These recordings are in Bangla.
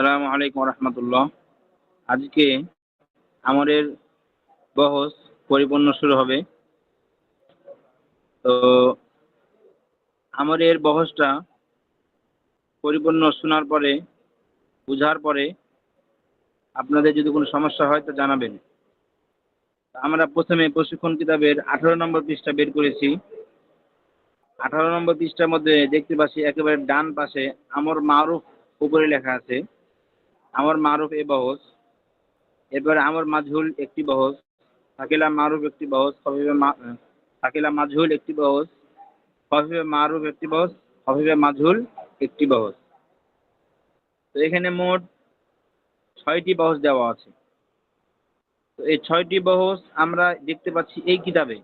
আসসালামু আলাইকুম রহমতুল্লাহ। আজকে আমাদের বহস পরিপূর্ণ শুরু হবে। তো আমাদের বহসটা পরিপূর্ণ শোনার পরে, বুঝার পরে আপনাদের যদি কোনো সমস্যা হয় তো জানাবেন। আমরা প্রথমে প্রশিক্ষণ কিতাবের আঠারো নম্বর পৃষ্ঠা বের করেছি। আঠারো নম্বর পৃষ্ঠার মধ্যে দেখতে পাচ্ছি একেবারে ডান পাশে আমর মারুফ উপরে লেখা আছে। আমর মারুফ এ বহস। এরপরে আমার মাঝুল একটি বহস। থাকিলা মারুফ একটি বহস হবিবে থাকিলা মাজহুল একটি বহস হবিবে মারুফ একটি বহস হবিবে মাঝুল একটি বহস। তো এখানে মোট ছয়টি বহস দেওয়া আছে। তো এই ছয়টি বহস আমরা দেখতে পাচ্ছি এই কিতাবে।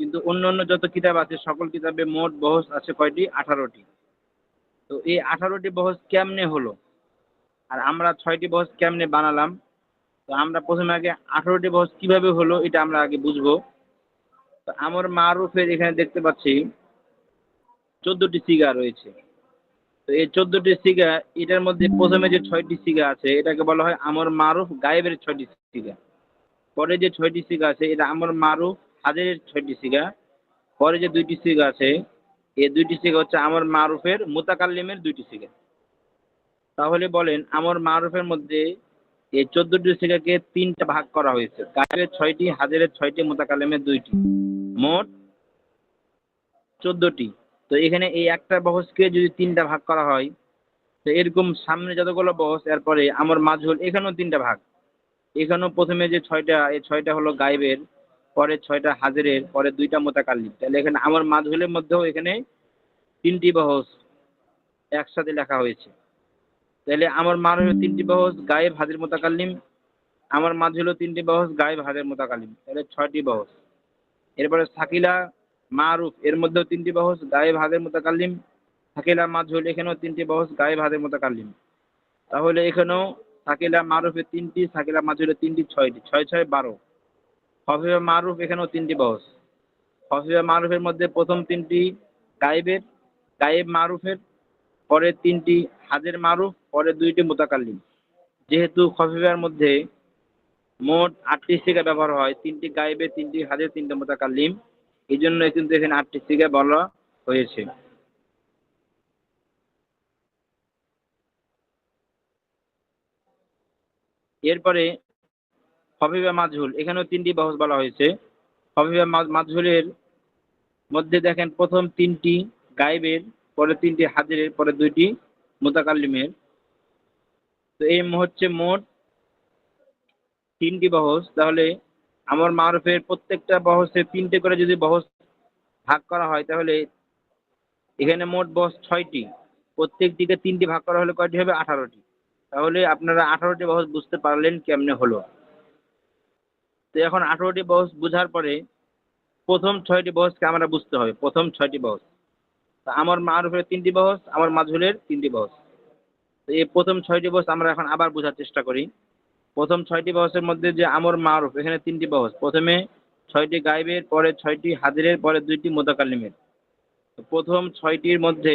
কিন্তু অন্য অন্য যত কিতাব আছে, সকল কিতাবে মোট বহস আছে কয়টি? আঠারোটি। তো এই আঠারোটি বহস কেমনে হলো? আর আমরা ছয়টি বহস কেমনে বানালাম? তো আমরা প্রথমে আগে আঠারোটি বহস কীভাবে হলো এটা আমরা আগে বুঝব। তো আমার মারুফের এখানে দেখতে পাচ্ছি চোদ্দটি সিগা রয়েছে। তো এই চোদ্দটি সিগা, এটার মধ্যে প্রথমে যে ছয়টি সিগা আছে, এটাকে বলা হয় আমর মারুফ গায়েবের ছয়টি সিগা। পরে যে ছয়টি সিগা আছে, এটা আমর মারুফ হাজারের ছয়টি সিগা। পরে যে দুইটি সিগা আছে, এই দুইটি সিগা হচ্ছে আমর মারুফের মুতাকাল্লিমের দুইটি সিগা। তাহলে বলেন আমর মারুফের মধ্যে এই চোদ্দটি সিগাকে তিনটা ভাগ করা হয়েছে। গায়েবের ছয়টি, হাজারের ছয়টি মোতাকাল্লিমের দুইটি। মোট চোদ্দটি। তো এখানে এই একটা বহসকে যদি তিনটা ভাগ করা হয়, তো এরকম সামনে যতগুলো বহস, এরপরে আমার মাঝুল এখানেও তিনটা ভাগ। এখানেও প্রথমে যে ছয়টা, এই ছয়টা হলো গাইবের পরে ছয়টা হাজারের, পরে দুইটা মোতাকাল্লিম তাহলে এখানে আমার মাঝুলের মধ্যেও এখানে তিনটি বহস একসাথে লেখা হয়েছে। তাহলে আমার মার হলো তিনটি বহস, গায়েব হাজির মোতাকাল্লিম আমার মাঝ হলো তিনটি বহস, গায়েব হাজির মোতাকাল্লিম তাহলে ছয়টি বহস। এরপরে সাকিলা মারুফ, এর মধ্যেও তিনটি বহস, গায়েব হাজির মোতাকাল্লিম সাকিলা মাঝুল এখানেও তিনটি বহস, গায়েব হাজির মোতাকাল্লিম তাহলে এখানেও সাকিলা মারুফের তিনটি, সাকিলা মাঝুলের তিনটি, ছয়টি। ছয় ছয়, বারো। হফিবা মারুফ এখানেও তিনটি বহস। হফিবা মারুফের মধ্যে প্রথম তিনটি গায়েবের, গায়েব মারুফের পরে তিনটি হাজের মারুফ, পরে দুইটি মোতাকাল্লিম। যেহেতু খফিফার মধ্যে মোট আটটি সিগা ব্যবহার হয়, তিনটি গায়েবে, তিনটি হাজের তিনটি মোতাকাল্লিম এই জন্য কিন্তু এখানে আটটি সিগা বলা হয়েছে। এরপরে হবিবা মাজহুল, এখানেও তিনটি বহস বলা হয়েছে। হবিবা মাজহুলের মধ্যে দেখেন প্রথম তিনটি গায়েবের পরে তিনটি হাজিরের পরে দুইটি মোতাকাল্লিমের। তো এই হচ্ছে মোট তিনটি বহস। তাহলে আমার মারুফের প্রত্যেকটা বহসে তিনটে করে যদি বহস ভাগ করা হয়, তাহলে এখানে মোট বহস ছয়টি। প্রত্যেকটিকে তিনটি ভাগ করা হলে কয়টি হবে? আঠারোটি। তাহলে আপনারা আঠারোটি বহস বুঝতে পারলেন কেমনে হলো। তো এখন আঠারোটি বহস বুঝার পরে প্রথম ছয়টি বহসকে আমরা বুঝতে হবে। প্রথম ছয়টি বহস। তা আমার মারুফের তিনটি বহস, আমার মাঝুলের তিনটি বহস। তো এই প্রথম ছয়টি বহস আমরা এখন আবার বোঝার চেষ্টা করি। প্রথম ছয়টি বহসের মধ্যে যে আমর মারুফ, এখানে তিনটি বহস। প্রথমে ছয়টি গাইবের পরে ছয়টি হাজিরের, পরে দুইটি মোতাকাল্লিমের। প্রথম ছয়টির মধ্যে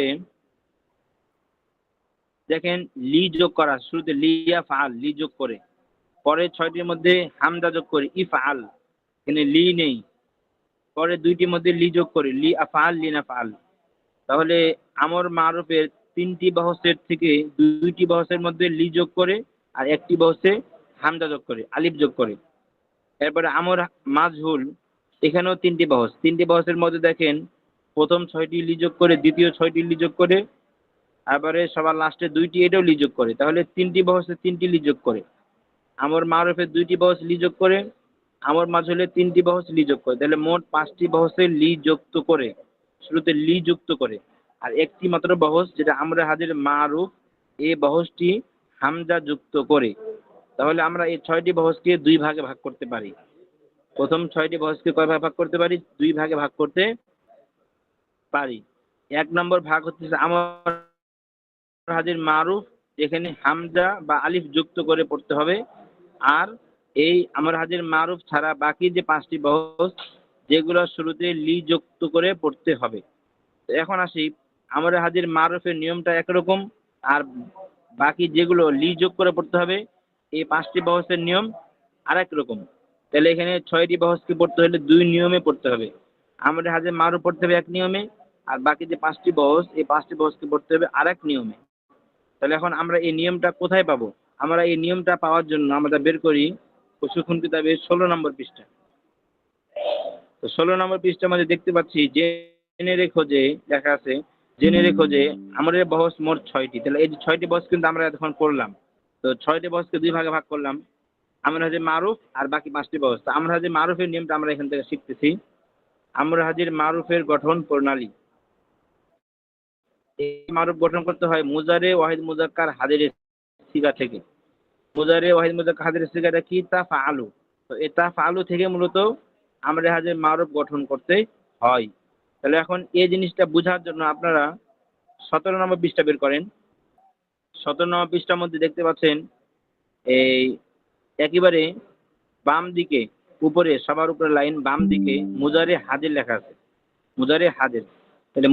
দেখেন লি যোগ করা, শুরুতে লিয়া ফাল লি যোগ করে। পরে ছয়টির মধ্যে হামদা যোগ করে ইফ আল এখানে লি নেই। পরে দুইটির মধ্যে লি যোগ করে, লি আফাল লি না ফাল তাহলে আমর মারুফের তিনটি বহসের থেকে দুইটি বহসের মধ্যে লি যোগ করে আর একটি বহসে হামদা যোগ করে, আলিফ যোগ করে। এরপরে আমর মাজহুল, এখানেও তিনটি বহস। তিনটি বহসের মধ্যে দেখেন, প্রথম ছয়টি লি যোগ করে, দ্বিতীয় ছয়টি লি যোগ করে তারপরে সবার লাস্টে দুইটি এটাও লি যোগ করে। তাহলে তিনটি বহসে তিনটি লি যোগ করে। আমর মারুফের দুইটি বহস লি যোগ করে, আমর মাজহুলের তিনটি বহস লি যোগ করে। তাহলে মোট পাঁচটি বহসে লি যুক্ত করে, শুরুতে লি যুক্ত করে। আর একটি মাত্র বহস যেটা আমরা হাজির মারুফ এই বহসটি হামজা যুক্ত করে। তাহলে আমরা এই ছয়টি বহসকে দুই ভাগে ভাগ করতে পারি। প্রথম ছয়টি বহসকে কয় ভাগে ভাগ করতে পারি? দুই ভাগে ভাগ করতে পারি। এক নম্বর ভাগ হচ্ছে আমার হাজির মারুফ এখানে হামজা বা আলিফ যুক্ত করে পড়তে হবে। আর এই আমার হাজির মারুফ ছাড়া বাকি যে পাঁচটি বহস, যেগুলো শুরুতে লি যুক্ত করে পড়তে হবে। এখন আসি আমার হাজির মারুফের নিয়মটা একরকম, আর বাকি যেগুলো লি যোগ করে পড়তে হবে, এই পাঁচটি বহসের নিয়ম আরেক রকম। তাহলে এখানে ছয়টি বহসকে পড়তে হলে দুই নিয়মে পড়তে হবে। আমাদের হাজে মারও পড়তে হবে এক নিয়মে, আর বাকি যে পাঁচটি বহস, এই পাঁচটি বহসকে পড়তে হবে আরেক নিয়মে। তাহলে এখন আমরা এই নিয়মটা কোথায় পাবো? আমরা এই নিয়মটা পাওয়ার জন্য আমরা বের করি প্রশিক্ষণ কিতাবের ষোলো নম্বর পৃষ্ঠা। তো ষোলো নম্বর পৃষ্ঠার মধ্যে দেখতে পাচ্ছি, জেনে রেখো যে দেখা আছে জেনে রেখো যে আমাদের বহস মোট ছয়টি। তাহলে এই যে ছয়টি বহস কিন্তু আমরা এখন করলাম। তো ছয়টি বহসকে দুই ভাগে ভাগ করলাম। আমরা হাজির মারুফ আর বাকি পাঁচটি বহস তো আমরা হাজির মারুফের নিয়মটা আমরা এখান থেকে শিখতেছি। আমরা হাজির মারুফের গঠন প্রণালী। মারুফ গঠন করতে হয় মুজারে ওয়াহিদ মুজাক্কার হাজিরের সিগা থেকে। মুজারে ওয়াহিদ মুজাক্কার হাজিরের সিগাটা কি? তা ফালু তো এই তা ফালু থেকে মূলত আমরা হাজির মারুফ গঠন করতে হয়। তাহলে এখন এই জিনিসটা বোঝার জন্য আপনারা সতেরো নম্বর পৃষ্ঠা বের করেন। সতেরো নম্বর পৃষ্ঠার মধ্যে দেখতে পাচ্ছেন, এই একেবারে বাম দিকে, উপরে, সবার উপরে লাইন, বাম দিকে মুজারে হাজির লেখা আছে। মুজারে হাজির। তাহলে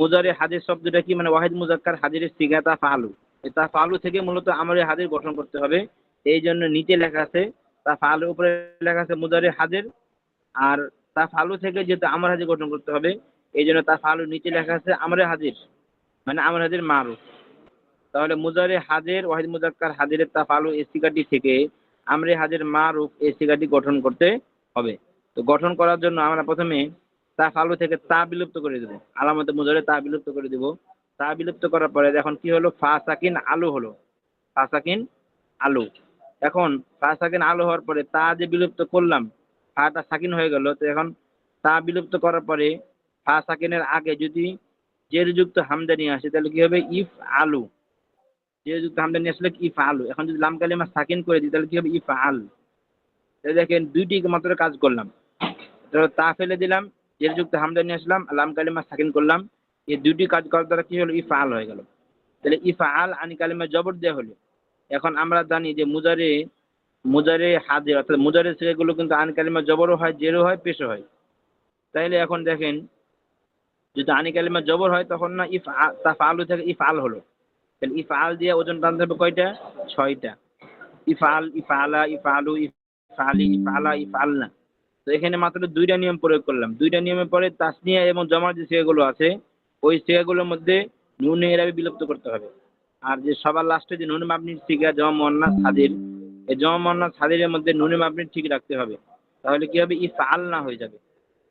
মুজারে হাজির শব্দটা কি? মানে ওয়াহিদ মুজাক্কার হাজিরের সিগা তা ফালু। তা ফালু থেকে মূলত আমাদের হাজির গঠন করতে হবে। এই জন্য নিচে লেখা আছে, তা ফালুর উপরে লেখা আছে মুজারে হাজির। আর তা ফালু থেকে যেহেতু আমার হাজির গঠন করতে হবে, এই জন্য তা ফালু নিচে লেখা আছে, আমরে হাজির মানে আমার হাজির মারুফ। তাহলে মুজারে হাজির, ওয়াহিদ মুজাক্কার হাজিরের তা ফালু এই সিগাটি থেকে আমরে হাজির মারুফ এই সিগাটি গঠন করতে হবে। তো গঠন করার জন্য আমরা প্রথমে তা ফালু থেকে তা বিলুপ্ত করে দেবো। আলামতে মুজারে তা বিলুপ্ত করে দেবো। তা বিলুপ্ত করার পরে এখন কি হলো? ফা সাকিন আলু হলো। ফা সাকিন আলু। এখন ফা সাকিন আলু হওয়ার পরে তা যে বিলুপ্ত করলাম ফাটা সাকিন হয়ে গেল। তো এখন তা বিলুপ্ত করার পরে ফা সাকিনের আগে যদি জেরযুক্ত হামদানি আসে, তাহলে কি হবে? ইফ আলু। জেরযুক্ত হামদানি আসলে ইফ আলু। এখন যদি লাম কালিমা সাকিন করে দিই, তাহলে কি হবে? ইফ আল। তাহলে দেখেন দুইটি মাত্র কাজ করলাম। তো ফেলে দিলাম, জেরযুক্ত হামদানি আসলাম, লাম কালিমা সাকিন করলাম। এই দুটি কাজ করার দ্বারা কি হলো? ইফ আল হয়ে গেল। তাহলে ইফ আল আনি কালিমা জবর দেওয়া হলো। এখন আমরা জানি যে মুজারে মুজারে হাজির, অর্থাৎ মুজারে সেগুলো কিন্তু আন কালিমা জবরও হয়, জেরও হয়, পেশও হয়। তাইলে এখন দেখেন, যদি আনি কালিমা জবর হয়, তখন না ইফ তাফ আলু থেকে ইফ আল হলো। তাহলে ইফ আল দিয়ে ওজন টানতে হবে কয়টা? ছয়টা। ইফ আল ইফ আলা ইফ আলু ইফ আলি ইফ আলা ইফ আলনা তো এখানে মাত্র দুইটা নিয়ম প্রয়োগ করলাম। দুইটা নিয়মের পরে তাসনিয়া এবং জমার যে সেগুলো আছে, ওই সেগুলোর মধ্যে নুন এরাবি বিলুপ্ত করতে হবে। আর যে সবার লাস্টে যে নুন মাপনির সিগা জমা মন্না সাদির এই জমা মন্না সাদিরের মধ্যে নুন মাপনি ঠিক রাখতে হবে। তাহলে কি হবে? ইফ আল না হয়ে যাবে।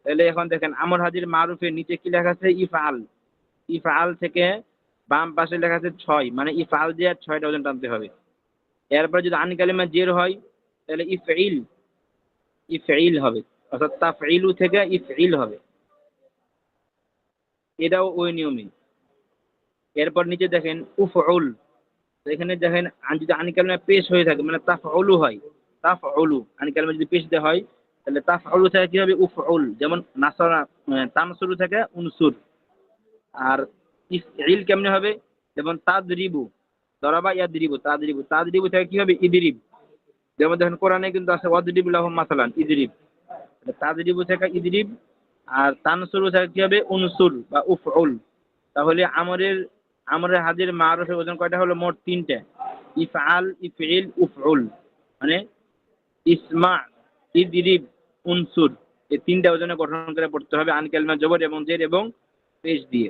তাহলে এখন দেখেন, আমর হাজির মারুফের নিচে কি লেখা আছে? ইফ আল ইফ আল থেকে বাম পাশে লেখা আছে ছয়। মানে ইফ আল দিয়ে ছয়টা ওজন টানতে হবে। এরপর যদি আন কালিমা জের হয়, তাহলে ইফ ইল ইফ ইল হবে। অর্থাৎ তাফ ইলু থেকে ইফ ইল হবে। এটাও ওই নিয়মই। এরপর নিচে দেখেন উফ উল এখানে দেখেন যদি আনি কালিমা পেশ হয়ে থাকে মানে তাফ উলু হয় তাফ উলু আনি কালিমা যদি পেশ দেওয়া হয়, তাহলে তাফ উলু থেকে কি হবে উফ উল যেমন নাসরা তামসুরু থেকে উনসুর। আর ইল কেমনে হবে? যেমন তাদরিবু, দরাবা ইয়াদরিবু, তাদরিবু তাদরিবু থেকে কি হবে ইদরিব। যেমন দেখেন, কোরআনে কিন্তু আছে, ওয়াদরিব লাহুম মাসালান, ইদরিব। তাদরিবু থেকে ইদরিব, আর তানসুরু থেকে কি হবে উনসুর বা উফউল। তাহলে আমরের আমরের হাজির মারুফের ওজন কয়টা হলো? মোট তিনটে। ইফআল ইফইল উফউল। মানে ইসমা, ইদরিব, উনসুর। এই তিনটা ওজনে গঠন করে পড়তে হবে আন কালিমা জবর এবং জের এবং পেশ দিয়ে।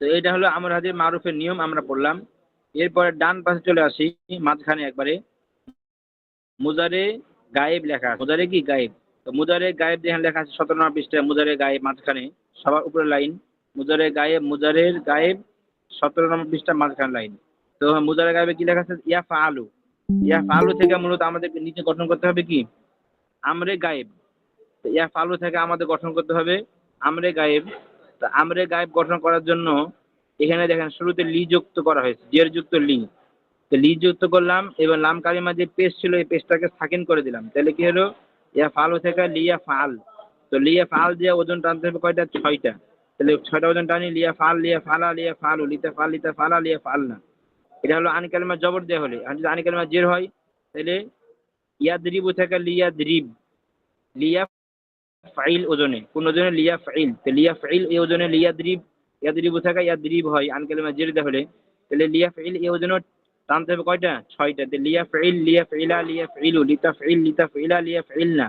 তো এটা হলো আমর হাজির মারুফের নিয়ম আমরা পড়লাম। এরপরে ডান পাশে চলে আসি, মাঝখানে একবারে। মুজারে গায়েব লেখা মুজারে কি? গায়েব। তো মুজারে গায়েব যেখানে লেখা আছে, সতেরো পৃষ্ঠায় মুজারে গায়েব মাঝখানে। সবার উপরে লাইন। মুজারে গায়েব, মুজারের গায়েব সতেরো নম্বর পৃষ্ঠা মাঝখান লাইন। তো মুজারে গায়েবে কি লেখা আছে? ইয়া ফালু ইয়া ফালু থেকে মূলত আমাদেরকে নিচে গঠন করতে হবে কি? আমরে গায়েব। ইয়া ফালু থেকে আমাদের গঠন করতে হবে আমরে গায়েব। তো আমরে গায়েব গঠন করার জন্য এখানে দেখেন শুরুতে লি যুক্ত করা হয়েছে, জের যুক্ত লি। তো লি যুক্ত করলাম এবং লাম কালিমা যে পেস্ট ছিল এই পেস্টটাকে সাকিন করে দিলাম। তাহলে কি হলো? ইয়া ফালু থেকে লিয়া ফাল তো লিয়া ফাল দিয়ে ওজন টানতে হবে কয়টা? ছয়টা। তাহলে ছয়টা ওজন টানি, লিয়া ফাল, লিয়া ফালা, লিয়া ফালু, লিতে ফাল, লিতে ফালা, লিয়া ফাল না এটা হলো আনিকালিমা জবর দেওয়া হলে। আর যদি আনিকালিমা জের হয়, তাহলে ইয়াদরিবু থেকে লিয়াদরিব লিয়া ফাইল ওজনে। কোন ওজনে? লিয়া ফাইল। তো লিয়া ফাইল এই ওজনে লিয়াদরিব ইয়াদরিবু থেকে ইয়াদরিব হয় আনকালিমা জের দেওয়া হলে। তাহলে লিয়া ফাইল এই ওজন্য টানতে হবে কয়টা? ছয়টা। লিয়া ফেইল, লিয়া ফেইলা, লিয়া ফেইলু, লিতা ফেইল, লিতা ফেইলা, লিয়া ফেইল না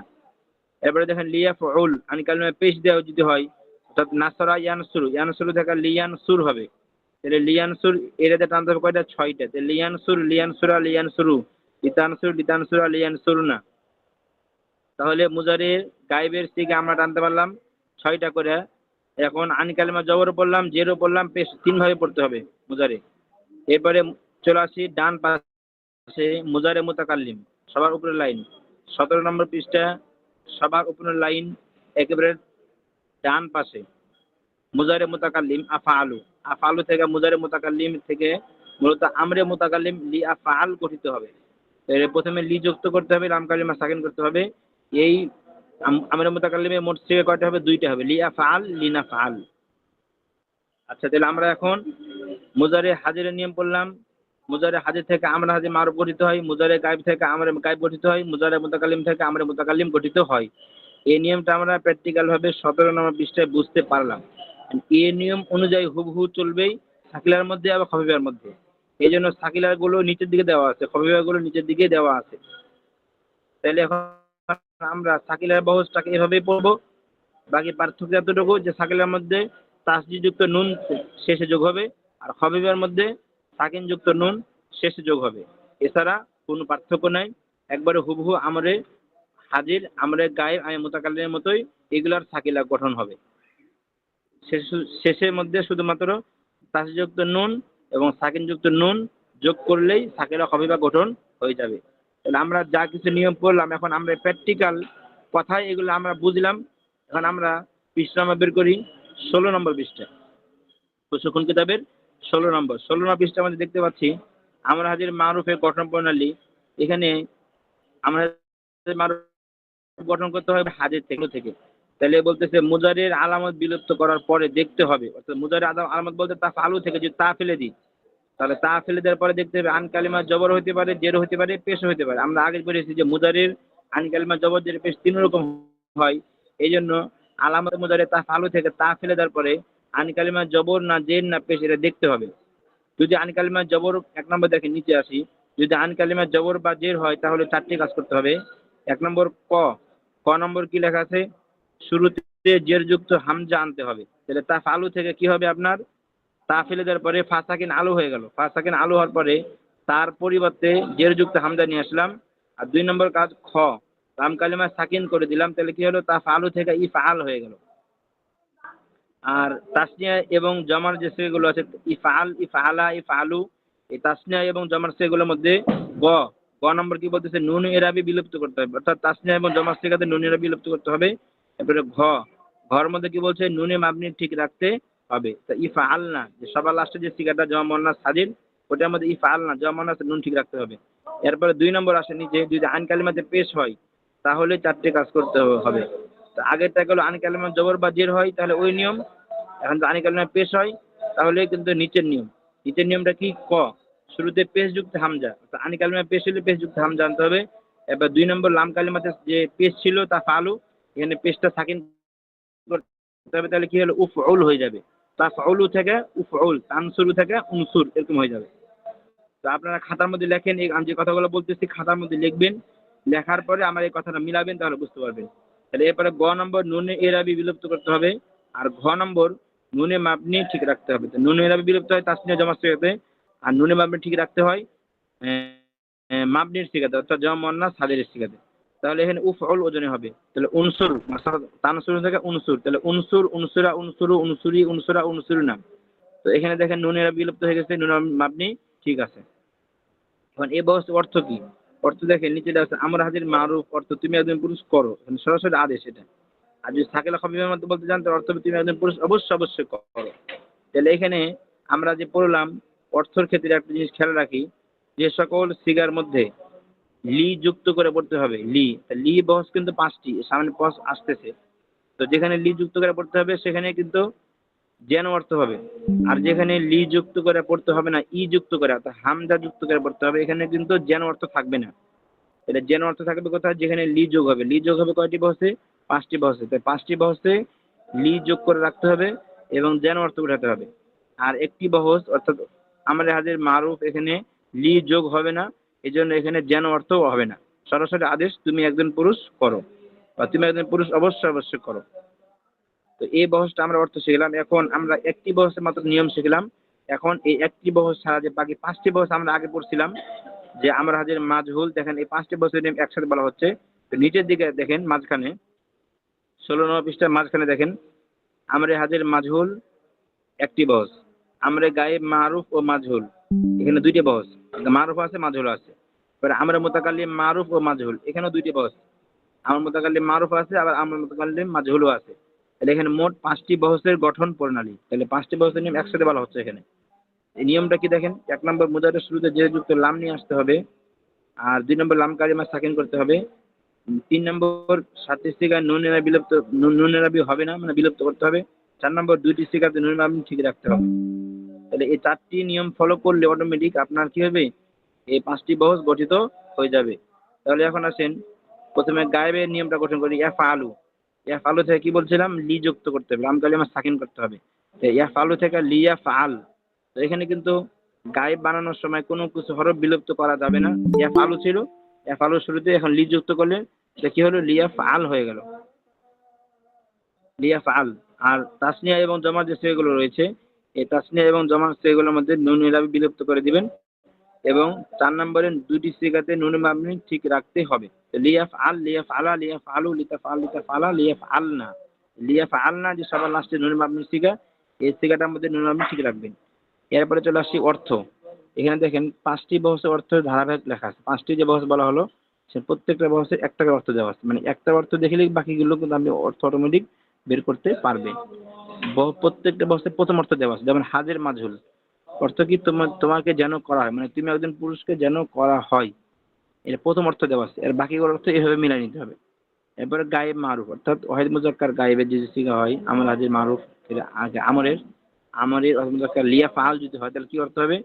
এরপরে দেখেন লিয়া ফাউল। আনকালমে পেশ দেওয়া যদি হয় অর্থাৎ নাসরা ইয়ানসুর ইয়ানসুর থেকে লিয়ানসুর হবে। তাহলে লিয়ানসুর, এটাতে টানতে হবে কয়টা? ছয়টা। তাহলে লিয়ানসুর, লিয়ানসুরা, লিয়ানসুরু। লিতানসুর লিতানসুরা লিয়ানসুর না। তাহলে মুজারের গাইবের সিগে আমরা টানতে পারলাম ছয়টা করে। এখন আনকালিমা জবর পড়লাম, জেরো পড়লাম, পেশ তিন ভাবে পড়তে হবে মুজারে। এরপরে চলে আসি ডান পাশে মুজারে মোতাকাল্লিম, সবার উপরে লাইন। সতেরো নম্বর পৃষ্ঠা, সবার উপরের লাইন, একেবারে ডান পাশে। মুজারে মুতাকাল্লিম আফা আলু আফা আলু থেকে মুজারে মুতাকাল্লিম থেকে মূলত আমরে মুতাকাল্লিম লি আফা আল গঠিত হবে। এর প্রথমে লি যুক্ত করতে হবে, লাম কালিমা সাকিন করতে হবে। এই আমরে মুতাকাল্লিমে মোট সিগে কয়টা হবে? দুইটা হবে। লি আফা আল লিনা ফাল আচ্ছা তাহলে আমরা এখন মুজারে হাজিরের নিয়ম পড়লাম। মুজারে হাজির থেকে আমরা হাজির মারুফ গঠিত হয়। মুজারে গায়েব থেকে আমরা গায়েব গঠিত হয়। মুজারে মুতাকাল্লিম থেকে আমরা মুতাকাল্লিম গঠিত হয়। এই নিয়মটা আমরা প্র্যাকটিক্যাল ভাবে সতেরো নম্বর পৃষ্ঠায় বুঝতে পারলাম। এই নিয়ম অনুযায়ী হুবহু চলবেই, সাকিলার মধ্যে আবার খবিবার মধ্যে। এই জন্য সাকিলারগুলো নিচের দিকে দেওয়া আছে খবিবারগুলো নিচের দিকে দেওয়া আছে। তাহলে এখন আমরা সাকিলার বহসটাকে এভাবেই পড়ব। বাকি পার্থক্য এতটুকু যে সাকিলার মধ্যে তাসজিযুক্ত নুন শেষে যোগ হবে, আর খবিবের মধ্যে সাকিনযুক্ত নুন শেষে যোগ হবে। এছাড়া কোনো পার্থক্য নাই। একবারে হুবহু আমরে হাজির আমরে গায়ে আয় মোতাকালের মতোই এগুলার সাকিলা গঠন হবে। শেষ- শেষের মধ্যে শুধুমাত্র তাসযুক্ত নুন এবং সাকিনযুক্ত নুন যোগ করলেই সাকিলা খবিবা গঠন হয়ে যাবে। তাহলে আমরা যা কিছু নিয়ম পড়লাম এখন আমরা প্র্যাকটিক্যাল কথায় এগুলো আমরা বুঝলাম। এখন আমরা পৃষ্ঠা আমরা বের করি ষোলো নম্বর পৃষ্ঠা। প্রশিক্ষণ কিতাবের ষোলো নম্বর। ষোলো নম্বর পৃষ্ঠা আমাদের দেখতে পাচ্ছি, আমরা হাজির মারুফের গঠন প্রণালী। এখানে আমরা মারুফ গঠন করতে হবে হাজির থেকে থেকে। তাহলে বলতেছে মুজারের আলামত বিলুপ্ত করার পরে দেখতে হবে। অর্থাৎ মুজারের আলামত বলতে তা আলু থেকে যদি তা ফেলে দিই। তাহলে তা ফেলে দেওয়ার পরে দেখতে হবে আন কালিমা জবর হতে পারে, জের হতে পারে, পেশ হতে পারে। আমরা আগে বলেছি যে মুজারের আন কালিমা জবর, জের, পেশ তিন রকম হয়। এই জন্য আলামত মুজারে তা আলু থেকে তা ফেলে দেওয়ার পরে আন কালিমা জবর না জের না পেশ এটা দেখতে হবে। যদি আন কালিমা জবর, এক নম্বর দেখে নিচে আসি। যদি আন কালিমা জবর বা জের হয় তাহলে চারটি কাজ করতে হবে। এক নম্বর ক ক নম্বর কি লেখা আছে? শুরুতে জেরযুক্ত হামজা আনতে হবে। তাহলে তা আলু থেকে কি হবে আপনার? তা ফেলে দেওয়ার পরে ফাঁসাকিন আলু হয়ে গেল। ফাঁসাকিন আলু হওয়ার পরে তার পরিবর্তে জেরযুক্ত হামজা নিয়ে আসলাম। আর দুই নম্বর কাজ খ, রাম কালিমা সাকিন করে দিলাম। তাহলে কি হলো? তা আলু থেকে ই ফাল হয়ে গেল। আর তাসনিয়া এবং জমার যে সেগুলো আছে ইফাল ইফালা ইফালু এই তাসনিয়া এবং জমার সেগুলোর মধ্যে গ গ নম্বর কি বলতেছে? নুন এরাবি বিলুপ্ত করতে হবে। অর্থাৎ তাসনিয়া এবং জমার সেগাতে নুন এরাবি বিলুপ্ত করতে হবে। এরপরে ঘ। ঘর মধ্যে কি বলছে? নুনে মাবনি ঠিক রাখতে হবে। তা ইফা আলনা, যে সবার লাস্টে যে সিগাটা জমা মন্না সাজিল, ওটার মধ্যে ইফা আলনা, জমা মন্না নুন ঠিক রাখতে হবে। এরপরে দুই নম্বর আসে নিচে যদি আইন কালিমাতে পেশ হয়, তাহলে চারটে কাজ করতে হবে। তা আগেরটা গেলো আইন কালিমা জবর বা জের হয়, তাহলে ওই নিয়ম। এখন তো আইন কালিমা পেশ হয়, তাহলে কিন্তু নিচের নিয়ম। নিচের নিয়মটা কি? ক। শুরুতে পেশ যুক্ত হামজা তো আইন কালিমা পেশ হলে পেশ যুক্ত হামজা আনতে হবে। এবার দুই নম্বর লাম কালিমাতে যে পেশ ছিল তা ফালু, এখানে পেশটা সাকিন করতে হবে, তাহলে কি হলো? উফউল হয়ে যাবে। তাফউলু থেকে উফউল, তানসুরু থেকে উনসুর, এরকম হয়ে যাবে। তো আপনারা খাতার মধ্যে লেখেন, এই আমি যে কথাগুলো বলতেছি, খাতার মধ্যে লিখবেন। লেখার পরে আমার এই কথাটা মিলাবেন, তাহলে বুঝতে পারবেন। তাহলে এরপরে গ নম্বর নুনে এরাবি বিলুপ্ত করতে হবে, আর ঘ নম্বর নুনে মাপনি ঠিক রাখতে হবে। তো নুনে এরাবি বিলুপ্ত হয়, তাসনিয়া জমা সিগাতে আর নুনে মাপনি ঠিক রাখতে হয় মাপনির শিখাতে অর্থাৎ জমা মন্না সাদের শিখাতে তাহলে এখানে উফউল ওজনে হবে। তাহলে উনসুর তানসুর থেকে উনসুর। তাহলে উনসুর, উনসুরা, উনসুরু, উনসুরি, উনসুরা, উনসুরু নাম। তো এখানে দেখেন নুনের বিলুপ্ত হয়ে গেছে নুন মাপনি ঠিক আছে। এখন এই বস্তু অর্থ কি? অর্থ দেখেন, নিচে আছে, আমরা হাজির মারুফ অর্থ তুমি একজন পুরুষ করো সরাসরি আদেশ এটা। আর যদি সাকেলা খবিবের মধ্যে বলতে জানতে অর্থ তুমি একজন পুরুষ অবশ্যই অবশ্যই করো। তাহলে এখানে আমরা যে পড়লাম অর্থর ক্ষেত্রে একটা জিনিস খেয়াল রাখি, যে সকল সিগার মধ্যে লি যুক্ত করে পড়তে হবে, লি লি বহস কিন্তু পাঁচটি, সামনে বহস আসতেছে। তো যেখানে লি যুক্ত করে পড়তে হবে, সেখানে কিন্তু যেন অর্থ হবে। আর যেখানে লি যুক্ত করে পড়তে হবে না, ই যুক্ত করে, অর্থাৎ হামজা যুক্ত করে পড়তে হবে, এখানে কিন্তু যেন অর্থ থাকবে না। এটা যেন অর্থ থাকবে কোথায় যেখানে লি যোগ হবে। লি যোগ হবে কয়টি বহসে পাঁচটি বহসে তাই পাঁচটি বহসে লি যোগ করে রাখতে হবে এবং যেন অর্থ উঠাতে হবে। আর একটি বহস অর্থাৎ আমরা হাজির মারুফ এখানে লি যোগ হবে না এই জন্য এখানে যেন অর্থও হবে না। সরাসরি আদেশ, তুমি একজন পুরুষ করো, বা তুমি একজন পুরুষ অবশ্যই অবশ্যই করো। তো এই বহসটা আমরা অর্থ শিখলাম। এখন আমরা একটি বহসের মাত্র নিয়ম শিখলাম। এখন এই একটি বহস ছাড়া যে বাকি পাঁচটি বহস আমরা আগে পড়ছিলাম, যে আমরা হাজির মাজহুল, দেখেন এই পাঁচটি বছরের নিয়ম একসাথে বলা হচ্ছে। তো নিচের দিকে দেখেন মাঝখানে, ষোলো নম্বর পৃষ্ঠার মাঝখানে দেখেন, আমরা হাজির মাজহুল একটি বহস। আমরা গায়েব মারুফ ও মাজহুল। এখানে দুইটি বহস। মারুফ আছে, মাজহুল আছে। এবার আমরা মোতাকাল্লিম মারুফ ও মাজহুল। এখানেও দুইটি বহস। আমার মোতাকাল্লিম মারুফ আছে, আবার আমার মোতাকাল্লিম মাজহুলও আছে। তাহলে এখানে মোট পাঁচটি বহসের গঠন প্রণালী। তাহলে পাঁচটি বহসের নিয়ম একসাথে বলা হচ্ছে এখানে। এই নিয়মটা কি দেখেন? এক নম্বর মুদারের শুরুতে যে যুক্ত লাম নিয়ে আসতে হবে, আর দুই নম্বর লাম কারিমা সাকিন করতে হবে। তিন নম্বর সাতটি সিগায় নুনেরা বিলুপ্ত নু- নুনেরাবি হবে না মানে বিলুপ্ত করতে হবে। চার নম্বর দুইটি সিগাতে নুনেরাবি ঠিক রাখতে হবে। তাহলে এই চারটি নিয়ম ফলো করলে অটোমেটিক আপনার কি হবে? এই পাঁচটি বহস গঠিত হয়ে যাবে। তাহলে এখন আসেন, প্রথমে গায়েবের নিয়মটা গঠন করি ইয়া আলু ইয়া আলু থেকে কি বলছিলাম? লি যুক্ত করতে হবে। লাম কালিমা সাকিন করতে হবে। ইয়া আলু থেকে লিয়া ফাল তো এখানে কিন্তু গায়েব বানানোর সময় কোনো কিছু হরফ বিলুপ্ত করা যাবে না। ইয়া আলু ছিল। ইয়া আলুর শুরুতে এখন লি যুক্ত করলে সে কি হলো? লিয়া ফাল হয়ে গেল। লিয়া ফাল আর তাসনিয়া এবং জমা যে সেগুলো রয়েছে এই তাসনিয়া এবং জমা সেগুলোর মধ্যে নুন ইলাবি বিলুপ্ত করে দিবেন এবং চার নম্বরে দুটি সিগাতে নুন মাবনি ঠিক রাখতে হবে। লিয়াফ আল, লিয়াফ আলা, লিয়াফ আলু, লিতাফ আল, লিতাফ আলা, লিয়াফ আল না। লিয়াফ আল না যে সবার লাস্টে নুন মাবনি সিগা এই সিগাটার মধ্যে নুন মাবনি ঠিক রাখবেন। এরপরে চলে আসছি অর্থ। এখানে দেখেন পাঁচটি বহসের অর্থের ধারাবাহিক লেখা আছে। পাঁচটি যে বহস বলা হলো, সে প্রত্যেকটা বহসের একটা অর্থ দেওয়া আছে। মানে একটা অর্থ দেখলেই বাকিগুলো কিন্তু আপনি অর্থ অটোমেটিক বের করতে পারবেন। প্রত্যেকটা বহসের প্রথম অর্থ দেওয়া আছে, যেমন হাজের মাঝুল অর্থ কি তোমার তোমাকে যেন করা হয়? মানে তুমি একজন পুরুষকে যেন করা হয়। এটা প্রথম অর্থ দেওয়া আছে। এর বাকিগুলো অর্থ এভাবে মিলাই নিতে হবে। এরপরে গায়েব মারুফ, অর্থাৎ ওয়াহিদ মুজাক্কার গায়েবের যে সিগা হয়, আমল হাজির মারুফ এটা আগে আমরের আমরের মুজাক্কার লিয়া ফাল যদি হয়, তাহলে কি অর্থ হবে?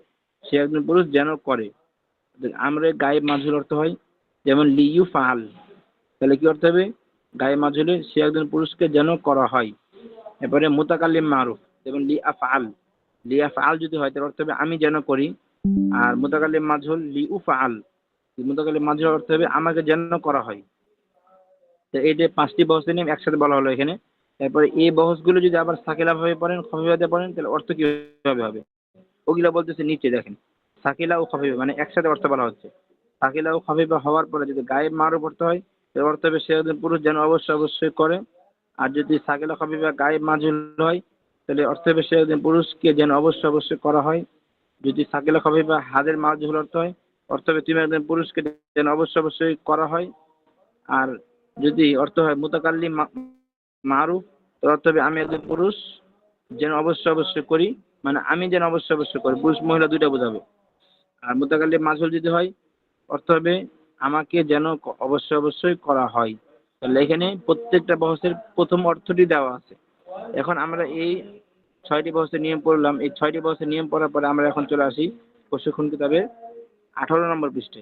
সে একজন পুরুষ যেন করে। আমরের গায়েব মাজহুল অর্থ হয়, যেমন লিইউ ফাল তাহলে কি অর্থ হবে? গায়েব মাজহুলে সে একজন পুরুষকে যেন করা হয়। এরপরে মুতাকাল্লিম মারুফ যেমন লি আফআল লি আফআল যদি হয় তার অর্থ হবে আমি যেন করি, আর মুতাকাল্লিম মাজহুল লি উফআল মুতাকাল্লিম মাজহুল অর্থ হবে আমাকে যেন করা হয়। তো এই যে পাঁচটি বহসের নিয়ম একসাথে বলা হলো এখানে। এরপরে এই বহসগুলো যদি আবার সাকিলা ভাবে পড়েন খফিফাতে পড়েন, তাহলে অর্থ কীভাবে হবে? ওগুলা বলতেছে নিচে দেখেন, সাকিলা ও খফিফা মানে একসাথে অর্থ বলা হচ্ছে। সাকিলা ও খফিফা হওয়ার পরে যদি গায়েব মারুফ পড়তে হয় তাহলে অর্থ হবে সে পুরুষ যেন অবশ্যই অবশ্যই করে আর যদি সাকিলা খফিফা গায়েব মাজহুল হয়, তাহলে অর্থ একজন পুরুষকে যেন অবশ্যই অবশ্যই করা হয়। যদি সাকিলা খফিফা হাদের মাজহুল অর্থ হয়, অর্থ হবে তুমি একজন পুরুষকে যেন অবশ্যই অবশ্যই করা হয়। আর যদি অর্থ হয় মুতাকাল্লি মারুফ হবে আমি একজন পুরুষ, যেন অবশ্যই অবশ্যই করি মানে আমি যেন অবশ্যই অবশ্যই করি। পুরুষ মহিলা দুইটা বোঝাবে। আর মুতাকাল্লি মাজহুল যদি হয়, অর্থ হবে আমাকে যেন অবশ্যই অবশ্যই করা হয়। তাহলে এখানে প্রত্যেকটা বহসের প্রথম অর্থটি দেওয়া আছে। এখন আমরা এই ছয়টি বহসের নিয়ম পড়লাম। এই ছয়টি বহসের নিয়ম পড়ার পরে আমরা এখন চলে আসি প্রশিক্ষণ কিতাবের আঠারো নম্বর পৃষ্ঠে।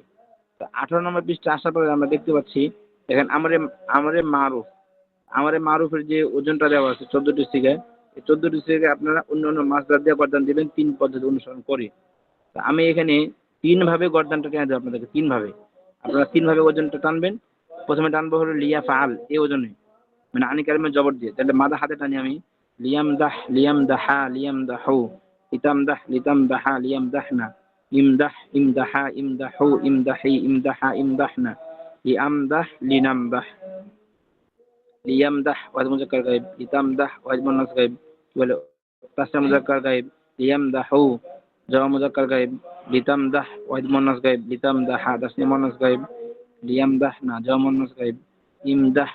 আঠারো নম্বর পৃষ্ঠে আসার পরে আমরা দেখতে পাচ্ছি এখানে আমারে আমারে মারুফ, আমারে মারুফের যে ওজনটা দেওয়া আছে চোদ্দটি সিগায় এই চোদ্দটি সিগায় আপনারা অন্য অন্য মাছদার দিয়ে গরদান দেবেন, তিন পদ্ধতি অনুসরণ করে। আমি এখানে তিনভাবে গরদানটা টেনে দেবো আপনাদেরকে, তিনভাবে। আপনারা তিনভাবে ওজনটা টানবেন প্রথমে টানবো হলো লিয়া ফাল এই ওজনে। মানে আনি কারিমের জবর দিয়ে। তাহলে মাদা হাতে টানি আমি। লিয়াম দাহ লিয়াম দাহা লিয়াম দাহু লিতাম দাহ লিতাম দাহা লিয়াম দাহনা ইমদাহ, ইমদাহা, ইমদাহু, ইমদাহি, ইমদাহা, ইমদাহনা। লিয়ামদাহ লিনামদাহ। লিয়ামদাহ ওয়াহিদ মুজাক্কার গায়েব। লিতামদাহ ওয়াহিদ মুন্নাস গায়েব। কি বলে? তাসরা মুজাক্কার গায়েব। লিয়ামদাহু জমা মুজাক্কার গায়েব। লিতামদাহ ওয়াহিদ মুন্নাস গায়েব। লিতামদাহা তাসনিয়া মুন্নাস গায়েব। লিয়ামদাহ না জমা মুন্নাস গায়েব ইমদাহ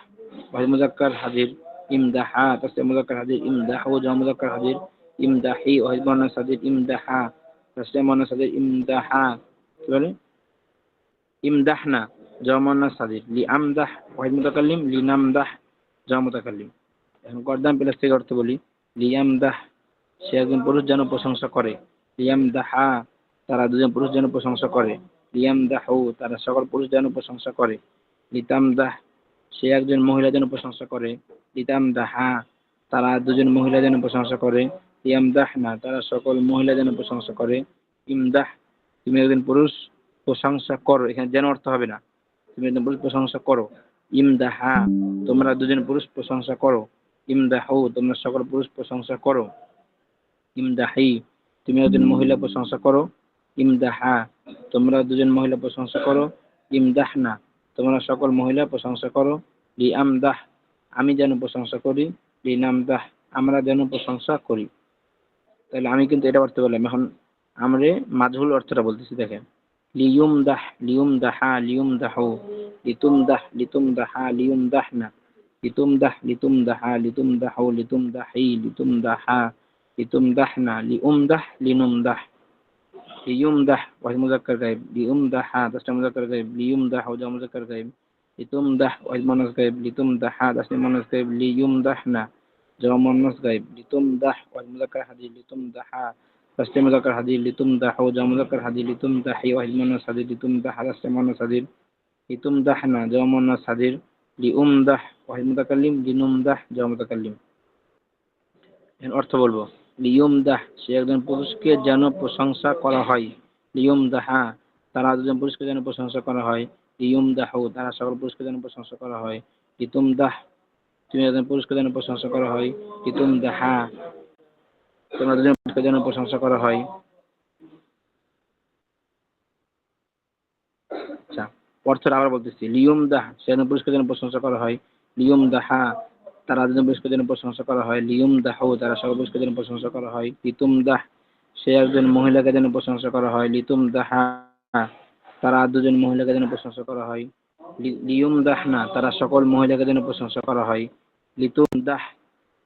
ওয়াহিদ মুজাক্কার হাজির, ইমদাহা তাসনিয়া মুজাক্কার হাজির, ইমদাহু জমা মুজাক্কার হাজির, ইমদাহি হাজির ইমদাহা মুন্নাস হাজির ইমদাহা, কি বলে? ওয়াহিদ মুতাকাল্লিম মুতাকাল্লিম। এখন গর্দান প্লাস থেকে অর্থ বলি, লিয়ামদাহ, সে একজন পুরুষ যেন প্রশংসা করে, লিয়ামদাহা, তারা দুজন পুরুষ যেন প্রশংসা করে। লিয়ামদাহু, তারা সকল পুরুষ যেন প্রশংসা করে। লিতামদাহ, সে একজন মহিলা যেন প্রশংসা করে। লিতামদাহা, তারা দুজন মহিলা যেন প্রশংসা করে। লিয়ামদাহনা তারা সকল মহিলা যেন প্রশংসা করে। ইম ইমদাহ তুমি একজন পুরুষ, প্রশংসা করো। এখানে যেন অর্থ হবে না। তুমি একজন পুরুষ, প্রশংসা করো। ইম ইমদাহা তোমরা দুজন পুরুষ, প্রশংসা করো। ইম ইমদাহু তোমরা সকল পুরুষ, প্রশংসা করো। ইম ইমদাহি তুমি একজন মহিলা, প্রশংসা করো। ইম ইমদাহা তোমরা দুজন মহিলা প্রশংসা করো। ইমদাহনা, তোমরা সকল মহিলা প্রশংসা করো। লি আমদাহ আমি যেন প্রশংসা করি। লি নামদাহ আমরা যেন প্রশংসা করি। তাহলে আমি কিন্তু এটা অর্থ বললাম। এখন আমরা মাঝহুল অর্থটা বলতেছি, দেখেন। লিয়ুম দাহ লিয়ুম দাহা লিয়ুম দাহু লিতুম দাহ লিতুম দাহা লিয়ুম দাহনা লিতুম দাহ লিতুম দাহা লিতুম দাহু লিতুম দাহি লিতুম দাহা লিতুম লিউম দাহ লিনুম দাহ গায়েব লিউম দাহা লিয়ুম দাহ ওজা মুজাক্কার গায়েব লিতুম দাহ ওয়াহিদ মুনাস গায়েব লিতুম দাহা দশটা মুনাস গায়েব লিয়ুম দাহনা জমা মুন্নাস গায়েব লিতুম দাহ ওয়াহিদ মুজাক্কার হাদিস লিতুম দাহা দশটা মুজাক্কার হাদিস লিতুম দাহু জমা মুজাক্কার হাদিস লিতুম দাহি ওয়াহিদ মুনাস হাদিস লিতুম দাহা দশটা মুন্নাস হাদিস লিতুম দাহনা জমা মুন্নাস হাদিস লিউম দাহ ওয়াহিদ মুতাকাল্লিম লিনুম দাহ মুতাকাল্লিম এর অর্থ বলব লিয়ুম দাহ সে একজন পুরুষকে যেন প্রশংসা করা হয়। লিয়ুম দাহা তারা দুজন পুরুষকে যেন প্রশংসা করা হয়। লিয়ুম দাহু তারা সকল পুরুষকে যেন প্রশংসা করা হয়। লিতুম দাহ তুমি একজন পুরুষকে যেন প্রশংসা করা হয়। লিতুম দাহা তোমরা দুজন পুরুষকে যেন প্রশংসা করা হয়। আচ্ছা অর্থটা আবার বলতেছি লিয়ুম দাহ সে একজন পুরুষকে যেন প্রশংসা করা হয়। লিয়ুম দাহা তারা পুরুষকে যেন প্রশংসা করা হয়। লিয়ুম দাহু, তারা পুরুষকে যেন প্রশংসা করা হয়। লিতুম দাহ, সে একজন মহিলাকে যেন প্রশংসা করা হয়। লিতুম দাহা, তারা দুজন মহিলাকে যেন প্রশংসা করা হয়। লি- লিয়ুম দাহনা তারা সকল মহিলাকে যেন প্রশংসা করা হয়। লিতুম দাহ,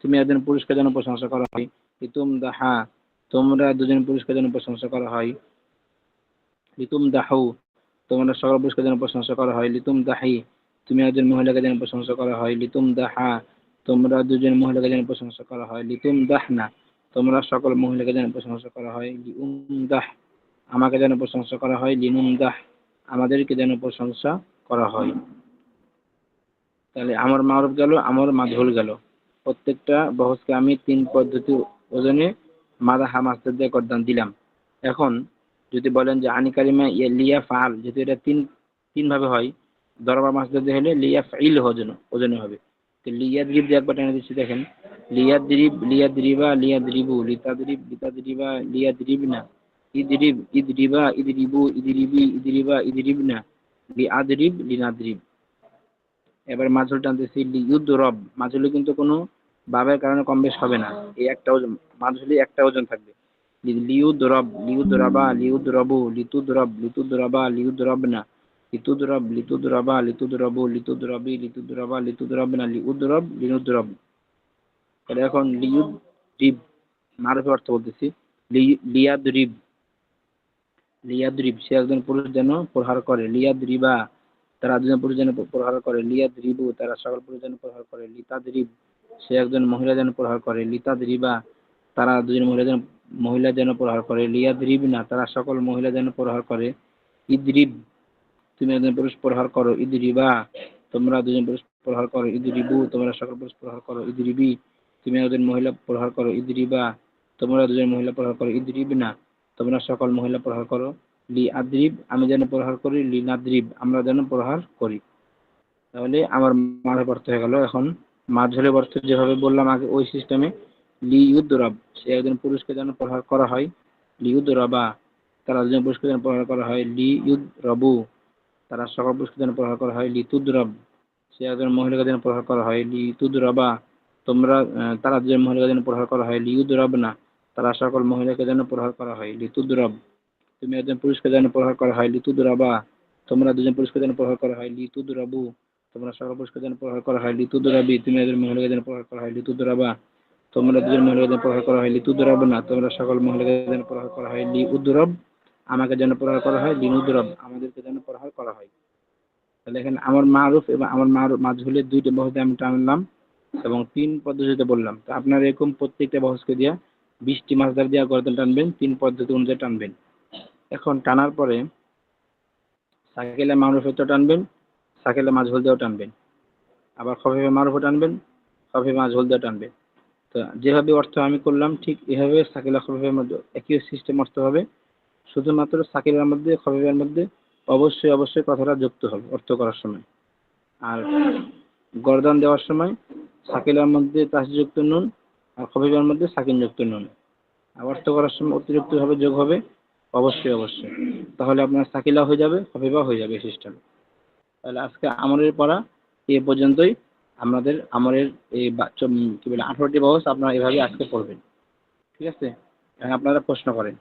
তুমি একজন পুরুষকে যেন প্রশংসা করা হয়। লিতুম দাহা, তোমরা দুজন পুরুষকে যেন প্রশংসা করা হয়। লিতুম দাহু, তোমরা সকল পুরুষকে যেন প্রশংসা করা হয়। লিতুম দাহি, তুমি একজন মহিলাকে যেন প্রশংসা করা হয়। লিতুম দাহা তোমরা দুজন মহিলাকে যেন প্রশংসা করা হয়। লিতুম দাহ না তোমরা সকল মহিলাকে যেন প্রশংসা করা হয়। লিউম দাহ আমাকে যেন প্রশংসা করা হয়। লিনুম দাহ আমাদেরকে যেন প্রশংসা করা হয়। তাহলে আমার মারুফ গেল, আমার মাধুল গেল। প্রত্যেকটা বহসকে আমি তিন পদ্ধতি ওজনে মাদা হামাস্তার দিয়ে করদান দিলাম। এখন যদি বলেন যে আনি ইয়া লিয়া ফাল যেহেতু এটা তিন তিন ভাবে হয় দরবার মাসদার হলে লিয়া ফাইল ওজন, ওজনে হবে। তো লিয়া দ্রিব দিয়ে একবার টেনে দিচ্ছি, দেখেন। লিয়া দ্রিব লিয়া দ্রিবা লিয়া দ্রিবু, লিতা দ্রিব, লিতা দ্রিবা, লিয়া দ্রিবনা ইদরিব ইদরিবা ইদরিবু ইদরিবি ইদরিবা ইদরিবনা লি আদরিব লিনাদ্রিব এবার মাঝুল টানতেছি লিউদ রব। মাঝুলে কিন্তু কোনো বাবের কারণে কম বেশ হবে না। এই একটা ওজন, মাঝুলি একটা ওজন থাকবে। লিউদ রব লিউদ রবা লিউদ রবু লিতুদ রব লিতুদ রবা লিউদ রবনা লিতুদ রব লিতুদ রবা লিতুদ রবু লিতুদ রবি লিতুদ রবা লিতুদ রবনা লিউদ রব লিনুদ রব তাহলে এখন লিউদ রিব মারুফের অর্থ বলতেছি। লি- লিয়াদ রিব লিয়াদ রিব সে একজন পুরুষ যেন প্রহার করে। লিয়াদ রিবা তারা দুজন পুরুষ যেন প্রহার করে। লিয়াদ রিবু তারা সকল পুরুষ যেন প্রহার করে। লিতাদ রিব সে একজন মহিলা যেন প্রহার করে। লিতাদ রিবা তারা দুজন মহিলা যেন মহিলা যেন প্রহার করে। লিয়াদ রিব না, তারা সকল মহিলা যেন প্রহার করে। ইদরিব তুমি একজন পুরুষ প্রহার করো, ইদরিবা। তোমরা দুজন পুরুষ প্রহার করো, ইদরিবু। তোমরা সকল পুরুষ প্রহার করো, ইদরিবি। তুমি একজন মহিলা প্রহার করো, ইদরিবা। তোমরা দুজন মহিলা প্রহার করো ইদরিব না তোমরা সকল মহিলা প্রহার করো লি আদ্রিব আমি যেন প্রহার করি লি নাদ্রিব আমরা যেন প্রহার করি। তাহলে আমার মাঝে অর্থ হয়ে গেল এখন। মাঝলে অর্থ যেভাবে বললাম আগে, ওই সিস্টেমে লি ইউদ রব সে একজন পুরুষকে যেন প্রহার করা হয় লি ইউদ রবা তারা দুজন পুরুষকে যেন প্রহার করা হয় লি ইউদ রবু তারা সকল পুরুষকে যেন প্রহার করা হয় লি তুদ রব সে একজন মহিলাকে যেন প্রহার করা হয় লি তুদ রবা তোমরা তারা দুজন মহিলাকে যেন প্রহার করা হয় লি ইউদ রব না তারা সকল মহিলাকে যেন প্রহার করা হয় লি তুদ রব তুমি একজন পুরুষকে যেন প্রহার করা হয় লিতুদ রাবা তোমরা দুজন পুরুষকে যেন প্রহার করা হয় লিতুদ রাবু তোমরা সকল পুরুষকে যেন প্রহার করা হয় লিতুদ রাবি তুমি একজন মহিলাকে যেন প্রহার করা হয় লিতুদ রাবা তোমরা দুজন মহিলাকে যেন প্রহার করা হয় লিতুদ রাব না তোমরা সকল মহিলাকে যেন প্রহার করা হয় লি উদ্রব আমাকে যেন প্রহার করা হয় লিনুদ্রব আমাদেরকে যেন প্রহার করা হয়। তাহলে এখানে আমার মারুফ এবং আমার মারুফ মাঝহুলের দুইটা বহসে আমি টানলাম এবং তিন পদ্ধতিতে বললাম। তো আপনারা এরকম প্রত্যেকটা বহসকে দিয়া বিশটি মাছদার দিয়া গর্দন টানবেন, তিন পদ্ধতি অনুযায়ী টানবেন। এখন টানার পরে সাইকেলে মারুফেতে টানবেন সাইকেলে মাঝহোল দিয়েও টানবেন। আবার খফিফে মারুফে টানবেন, খফিফে মাঝহোল দিয়ে টানবেন। তো যেভাবে অর্থ আমি করলাম, ঠিক এভাবে সাইকেলে খফিফের মধ্যে একই সিস্টেম অর্থ হবে। শুধুমাত্র সাকিবের মধ্যে, খবিবের মধ্যে অবশ্যই অবশ্যই কথাটা যুক্ত হবে অর্থ করার সময়। আর গরদান দেওয়ার সময় সাকিলের মধ্যে তাসযুক্ত নুন আর খবিবের মধ্যে সাকিন যুক্ত নুন। আর অর্থ করার সময় অতিরিক্তভাবে যোগ হবে, অবশ্যই অবশ্যই। তাহলে আপনার সাকিলা হয়ে যাবে, খবিবা হয়ে যাবে সিস্টেম। তাহলে আজকে আমরের পড়া এ পর্যন্তই। আমাদের আমরের এই কি বলে, আঠারোটি বহস আপনারা এভাবে আজকে পড়বেন। ঠিক আছে? আপনারা প্রশ্ন করেন।